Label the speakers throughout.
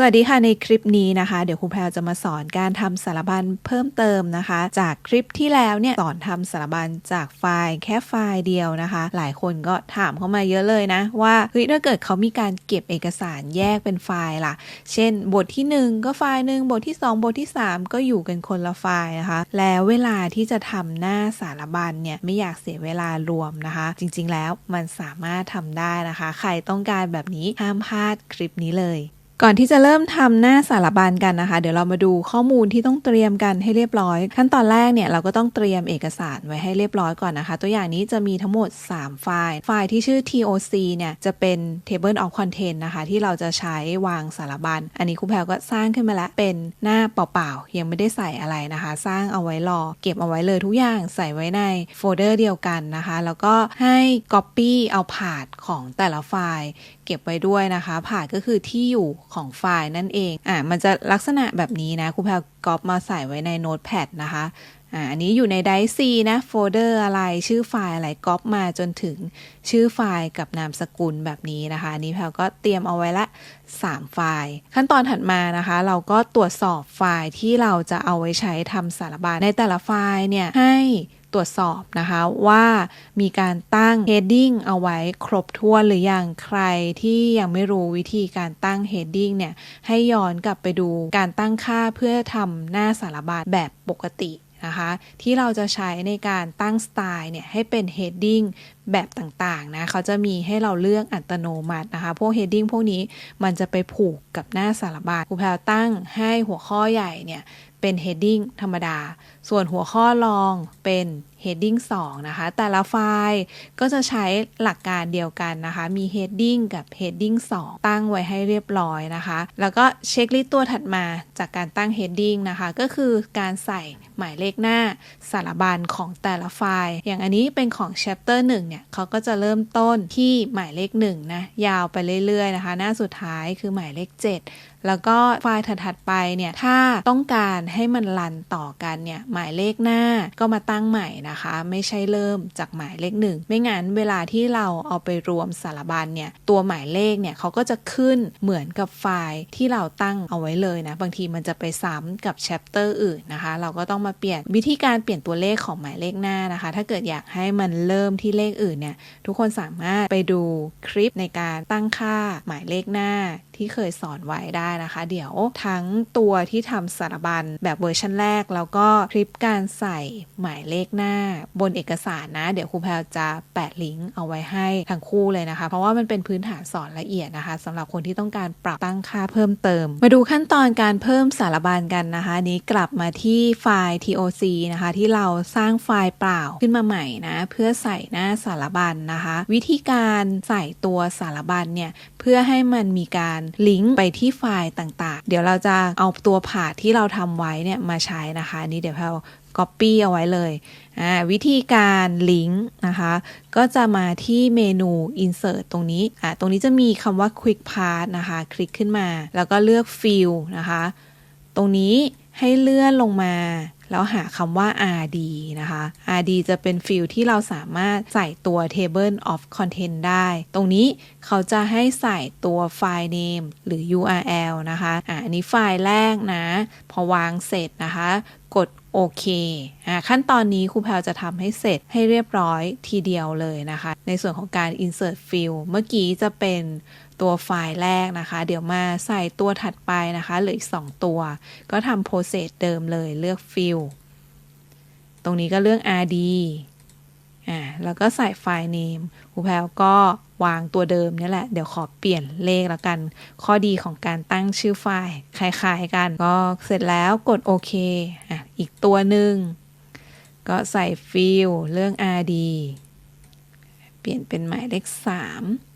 Speaker 1: สวัสดีค่ะในคลิปนี้นะคะ เดี๋ยวครูแพรวจะมาสอนการทำสารบัญเพิ่มเติมนะคะ จากคลิปที่แล้วเนี่ยสอนทำสารบัญจากไฟล์แค่ไฟล์เดียวนะคะ หลายคนก็ถามเข้ามาเยอะเลยนะ ว่าเฮ้ยถ้าเกิดเขามีการเก็บเอกสารแยกเป็นไฟล์ล่ะ เช่น บทที่ 1 ก็ไฟล์หนึ่งบทที่ 2 บทที่ 3 ก็อยู่กันคนละไฟล์นะคะ แล้วเวลาที่จะทำหน้าสารบัญเนี่ยไม่อยากเสียเวลารวมนะคะ จริง ๆ แล้วมันสามารถทำได้นะคะ ใครต้องการแบบนี้ห้ามพลาดคลิปนี้เลย ก่อนที่จะเริ่มทำหน้าสารบัญกันนะคะ เดี๋ยวเรามาดูข้อมูลที่ต้องเตรียมกันให้เรียบร้อย ขั้นตอนแรกเนี่ยเราก็ต้องเตรียมเอกสารไว้ให้เรียบร้อยก่อนนะคะ ตัวอย่างนี้จะมีทั้งหมด 3 ไฟล์ ไฟล์ที่ชื่อ TOC เนี่ยจะเป็น Table of Content นะคะ ที่เราจะใช้วางสารบัญ อันนี้ครูแพรก็สร้างขึ้นมาแล้วเป็นหน้าเปล่าๆยังไม่ได้ใส่อะไรนะคะ สร้างเอาไว้รอ เก็บเอาไว้เลยทุกอย่างใส่ไว้ในโฟลเดอร์เดียวกันนะคะ แล้วก็ให้ Copy เอาผาดของแต่ละไฟล์ เก็บไว้ด้วยนะคะผาดก็คือที่อยู่ของไฟล์นั่นเอง อ่ามันจะลักษณะแบบนี้นะครูแพรก๊อปมาใส่ไว้ในโน้ตแพดนะคะอ่าอันนี้อยู่ในไดซีนะโฟลเดอร์อะไรชื่อไฟล์อะไรก๊อปมาจนถึงชื่อไฟล์กับนามสกุลแบบนี้นะคะนนี้แพรก็เตรียมเอาไว้ละ 3 ไฟล์ ขั้นตอนถัดมานะคะ เราก็ตรวจสอบไฟล์ที่เราจะเอาไว้ใช้ทำสารบัญในแต่ละไฟล์เนี่ยให้ ตรวจสอบนะคะว่ามีการตั้ง heading เอาไว้ครบถ้วนหรือยังใครที่ยังไม่รู้วิธีการตั้ง heading เนี่ย ให้ย้อนกลับไปดูการตั้งค่าเพื่อทำหน้าสารบัญแบบปกตินะคะที่เราจะใช้ในการตั้งสไตล์เนี่ยให้เป็น heading แบบต่างๆนะเขาจะมีให้เราเลือกอัตโนมัตินะคะพวก heading พวกนี้มันจะไปผูกกับหน้าสารบัญครูแพรตั้งให้หัวข้อใหญ่เนี่ย เป็น heading ธรรมดา ส่วนหัวข้อรองเป็น heading 2 นะคะ แต่ละไฟล์ก็จะใช้หลักการเดียวกันนะคะ มี heading กับ heading 2 ตั้งไว้ให้เรียบร้อยนะคะ แล้วก็เช็คลิสต์ตัวถัดมาจากการตั้ง heading นะคะ ก็คือการใส่หมายเลขหน้าสารบัญของแต่ละไฟล์ อย่างอันนี้เป็นของ chapter 1 เนี่ยเขาก็จะเริ่มต้นที่หมายเลข1นะ ยาวไปเรื่อยๆนะคะ หน้าสุดท้ายคือหมายเลข 7แล้วก็ไฟล์ถัดๆไปเนี่ยถ้าต้องการให้มันรันต่อกันเนี่ยหมายเลขหน้าก็มาตั้งใหม่นะคะ ไม่ใช่เริ่มจากหมายเลขหนึ่งไม่งั้นเวลาที่เราเอาไปรวมสารบัญเนี่ยตัวหมายเลขเนี่ยเขาก็จะขึ้นเหมือนกับไฟล์ที่เราตั้งเอาไว้เลยนะ บางทีมันจะไปซ้ำกับแชปเตอร์อื่นนะคะ เราก็ต้องมาเปลี่ยนวิธีการเปลี่ยนตัวเลขของหมายเลขหน้านะคะ ถ้าเกิดอยากให้มันเริ่มที่เลขอื่นเนี่ยทุกคนสามารถไปดูคลิปในการตั้งค่าหมายเลขหน้า ที่เคยสอนไว้ได้นะคะ เดี๋ยวทั้งตัวที่ทำสารบัญแบบเวอร์ชันแรก แล้วก็คลิปการใส่หมายเลขหน้าบนเอกสารนะ เดี๋ยวครูแพลจะแปะลิงก์เอาไว้ให้ทั้งคู่เลยนะคะ เพราะว่ามันเป็นพื้นฐานสอนละเอียดนะคะสำหรับคนที่ต้องการปรับตั้งค่าเพิ่มเติม มาดูขั้นตอนการเพิ่มสารบัญกันนะคะ นี้กลับมาที่ไฟล์ TOC นะคะ ที่เราสร้างไฟล์เปล่าขึ้นมาใหม่นะ เพื่อใส่หน้าสารบัญนะคะ วิธีการใส่ตัวสารบัญเนี่ย เพื่อให้มันมีการลิงก์ไปที่ไฟล์ต่างๆ เดี๋ยวเราจะเอาตัวผ่าที่เราทำไว้เนี่ยมาใช้นะคะนี่เดี๋ยวเรา Copy เอาไว้เลย วิธีการลิงก์นะคะ ก็จะมาที่เมนู Insert ตรงนี้ ตรงนี้จะมีคำว่า Quick Path นะคะ คลิกขึ้นมา แล้วก็เลือก Fill นะคะ ตรงนี้ให้เลื่อนลงมา แล้วหาคำว่า RD นะคะ RD จะเป็นฟิลที่เราสามารถใส่ตัว Table of Content ได้ ตรงนี้เขาจะให้ใส่ตัวไฟล์ name หรือ URL นะคะอ่าอันนี้ไฟล์แรกนะ พอวางเสร็จนะคะ กดโอเคอ่าขั้นตอนนี้ครูแพลจะทำให้เสร็จให้เรียบร้อยทีเดียวเลยนะคะ ในส่วนของการ insert field เมื่อกี้จะเป็นตัวไฟล์แรกนะคะ เดี๋ยวมาใส่ตัวถัดไปนะคะเหลืออีก 2 ตัว ก็ทำ process เดิมเลยเลือก f i e l ตรงนี้ก็เลือก rd อ่าแล้วก็ใส่ไฟล์ name ครูแพลวก็วางตัวเดิมนี่แหละ เดี๋ยวขอเปลี่ยนเลขแล้วกัน ข้อดีของการตั้งชื่อไฟล์คล้ายๆกัน ก็เสร็จแล้วกดโอเคอะอีกตัวหนึ่งก็ใส่ฟิลเรื่อง rd เปลี่ยนเป็นหมายเลข 3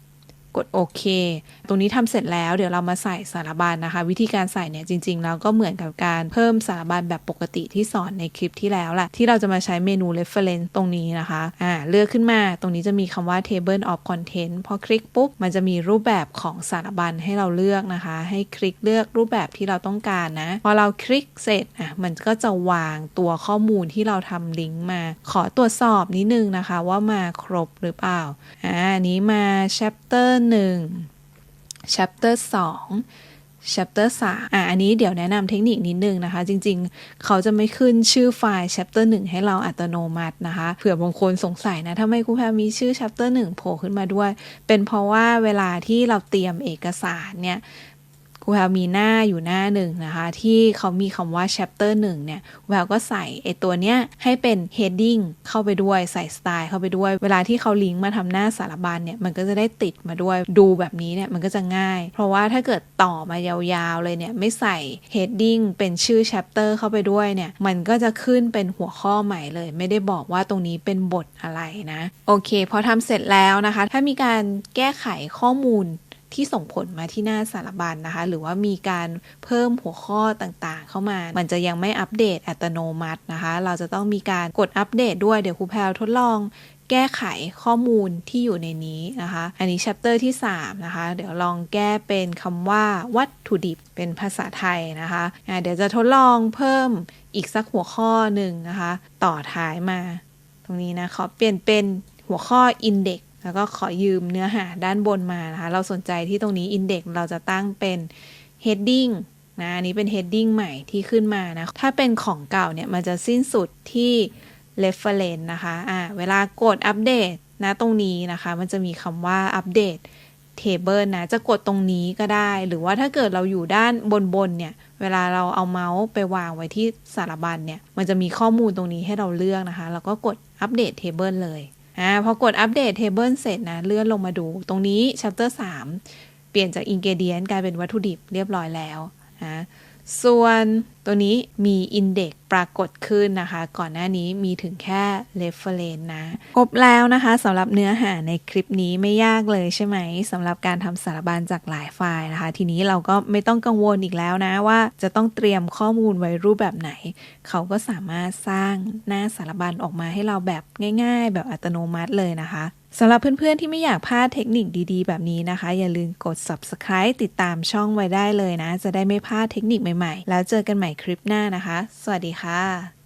Speaker 1: กดโอเค ตรงนี้ทำเสร็จแล้วเดี๋ยวเรามาใส่สารบัญนนะคะ วิธีการใส่เนี่ยจริงๆแล้วก็เหมือนกับการเพิ่มสารบัญแบบปกติที่สอนในคลิปที่แล้วแหละที่เราจะมาใช้เมนู reference ตรงนี้นะคะอ่าเลือกขึ้นมาตรงนี้จะมีคำว่า table of content พอคลิกปุ๊บ มันจะมีรูปแบบของสารบัญให้เราเลือกนะคะ ให้คลิกเลือกรูปแบบที่เราต้องการนะ พอเราคลิกเสร็จอะมันก็จะวางตัวข้อมูลที่เราทำลิงก์มา ขอตรวจสอบนิดนึงนะคะว่ามาครบหรือเปล่าอ่านี้มา chapter หนึ่ง chapter 2 chapter 3อะอันนี้เดี๋ยวแนะนำเทคนิคนิดนึงนะคะ จริงๆ เขาจะไม่ขึ้นชื่อไฟล์ chapter 1 ให้เราอัตโนมัตินะคะ เผื่อบางคนสงสัยนะทำไมครูแพรมีชื่อ chapter 1 โผล่ขึ้นมาด้วย เป็นเพราะว่าเวลาที่เราเตรียมเอกสารเนี่ย ครูแพรมีหน้าอยู่หน้าหนึ่งนะคะ ที่เขามีคำว่า chapter 1 เนี่ยครูแพรก็ใส่ไอตัวเนี้ยให้เป็น heading เข้าไปด้วยใส่สไตล์เข้าไปด้วย เวลาที่เขาลิงก์มาทำหน้าสารบัญเนี่ย มันก็จะได้ติดมาด้วยดูแบบนี้เนี่ย มันก็จะง่าย เพราะว่าถ้าเกิดต่อมายาวๆเลยเนี่ย ไม่ใส่ heading เป็นชื่อ chapter เข้าไปด้วยเนี่ย มันก็จะขึ้นเป็นหัวข้อใหม่เลย ไม่ได้บอกว่าตรงนี้เป็นบทอะไรนะ โอเคพอทำเสร็จแล้วนะคะ ถ้ามีการแก้ไขข้อมูล ที่ส่งผลมาที่หน้าสารบัญนนะคะ หรือว่ามีการเพิ่มหัวข้อต่างๆ เข้ามา มันจะยังไม่อัปเดตอัตโนมัตินะคะ เราจะต้องมีการกดอัปเดตด้วยเดี๋ยวครูแพลวทดลองแก้ไขข้อมูลที่อยู่ในนี้นะคะ อันนี้ chapter ที่ 3 นะคะ เดี๋ยวลองแก้เป็นคำว่าวัตถุดิบเป็นภาษาไทยนะคะะเดี๋ยวจะทดลองเพิ่มอีกสักหัวข้อหนึ่งนะคะ ต่อท้ายมา ตรงนี้นะขอเปลี่ยนเป็นหัวข้อ index แล้วก็ขอยืมเนื้อหาด้านบนมานะคะ เราสนใจที่ตรงนี้ index เราจะตั้งเป็น heading นะอันนี้เป็น heading ใหม่ที่ขึ้นมานะ ถ้าเป็นของเก่าเนี่ย มันจะสิ้นสุดที่ reference นะคะอ่าเวลากดอัปเดตนะตรงนี้นะคะ มันจะมีคำว่าอัปเดต table นะ จะกดตรงนี้ก็ได้ หรือว่าถ้าเกิดเราอยู่ด้านบนๆเนี่ย เวลาเราเอาเมาส์ไปวางไว้ที่สารบัญเนี่ย มันจะมีข้อมูลตรงนี้ให้เราเลือกนะคะ แล้วก็กดอัปเดต table เลย อ่าพอกดอัปเดตเทเบิลเสร็จนะ เลื่อนลงมาดู ตรงนี้ chapter 3 เปลี่ยนจากอินเกเดียนกลายเป็นวัตถุดิบเรียบร้อยแล้วนะ ส่วนตัวนี้มี index ปรากฏขึ้นนะคะ ก่อนหน้านี้มีถึงแค่ reference นะครบแล้วนะคะสำหรับเนื้อหาในคลิปนี้ไม่ยากเลยใช่ไหมสำหรับการทำสารบัญจากหลายไฟล์นะคะ ทีนี้เราก็ไม่ต้องกังวลอีกแล้วนะว่าจะต้องเตรียมข้อมูลไว้รูปแบบไหน เขาก็สามารถสร้างหน้าสารบัญออกมาให้เราแบบง่าย ๆ แบบอัตโนมัติเลยนะคะ สำหรับเพื่อนๆ ที่ไม่อยากพลาดเทคนิคดีๆ แบบนี้นะคะ อย่าลืมกด subscribe ติดตามช่องไว้ได้เลยนะ จะได้ไม่พลาดเทคนิคใหม่ๆ แล้วเจอกันใหม่คลิปหน้านะคะ สวัสดีค่ะ